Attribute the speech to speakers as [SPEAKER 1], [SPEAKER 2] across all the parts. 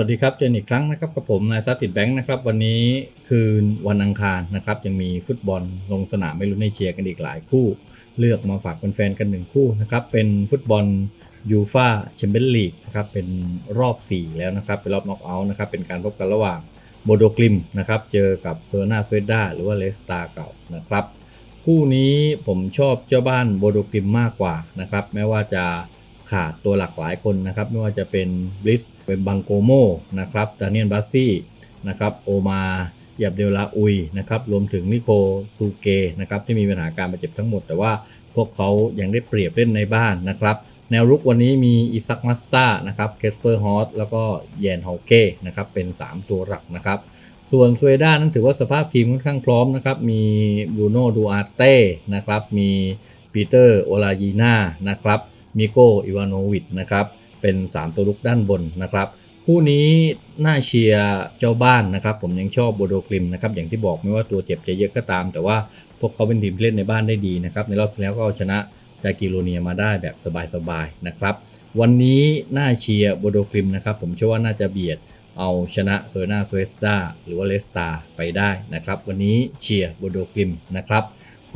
[SPEAKER 1] วัสดีครับเจอกันอีกครั้งนะครับกับผมนายซัตติดแบงค์นะครับวันนี้คืนวันอังคารนะครับยังมีฟุตบอลลงสนามไม่รู้ในเชียร์กันอีกหลายคู่ เลือกมาฝากแฟนๆกันหนึ่งคู่นะครับเป็นฟุตบอลยูฟาแชมเปี้ยนลีกนะครับเป็นรอบ 4 แล้วนะครับเป็นรอบน็อกเอาท์นะครับเป็นการพบกันระหว่างโบโดกลิมนะครับเจอกับเซอร์นาเซด้าหรือว่าเลสตาเก่านะครับคู่นี้ผมชอบเจ้าบ้านโบโดกลิมมากกว่านะครับแม้ว่าจะ ขาดตัวหลักหลายคนนะครับ ไม่ว่าจะเป็นบลิสเป็นบังโกโมนะครับดานิเอลบัสซี่นะครับโอมายับเดลลาอุยนะครับรวมถึงนิโคซูเกนะครับที่มีปัญหาการบาดเจ็บทั้งหมด แต่ว่าพวกเขายังได้เปรียบเล่นในบ้านนะครับแนวรุกวันนี้มีอิซักมัสตานะครับเคสเปอร์ฮอสแล้วก็แยนฮอเก้นะครับเป็น 3 ตัวหลักนะครับส่วนสวีด้านั้นถือว่าสภาพทีมค่อนข้างพร้อมนะครับมีบูโน่ดูอาเต้นะครับมีปีเตอร์โอลายีนานะครับ มิโกอิวานโนวิชนะครับเป็น 3 ตัวลุกด้านบนนะครับคู่นี้น่าเชียร์เจ้าบ้านนะครับ ผมยังชอบโบโดกลิมนะครับอย่างที่บอกไม่ว่าตัวเจ็บจะเยอะก็ตาม แต่ว่าพวกเขาเป็นทีมเล่นในบ้านได้ดีนะครับในรอบที่แล้วก็เอาชนะจากิโรเนียมาได้แบบสบายๆนะครับ วันนี้น่าเชียร์โบโดกลิมนะครับ ผมเชื่อว่าน่าจะเบียดเอาชนะโซนาโซเอสตาหรือว่าเลสตาไปได้นะครับ วันนี้เชียร์โบโดกลิมนะครับ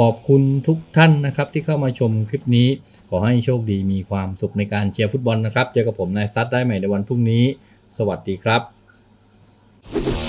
[SPEAKER 1] ขอบคุณทุกท่านนะครับที่เข้ามาชมคลิปนี้ ขอให้โชคดีมีความสุขในการเชียร์ฟุตบอลนะครับ เจอกับผมนายซัดได้ใหม่ในวันพรุ่งนี้ สวัสดีครับ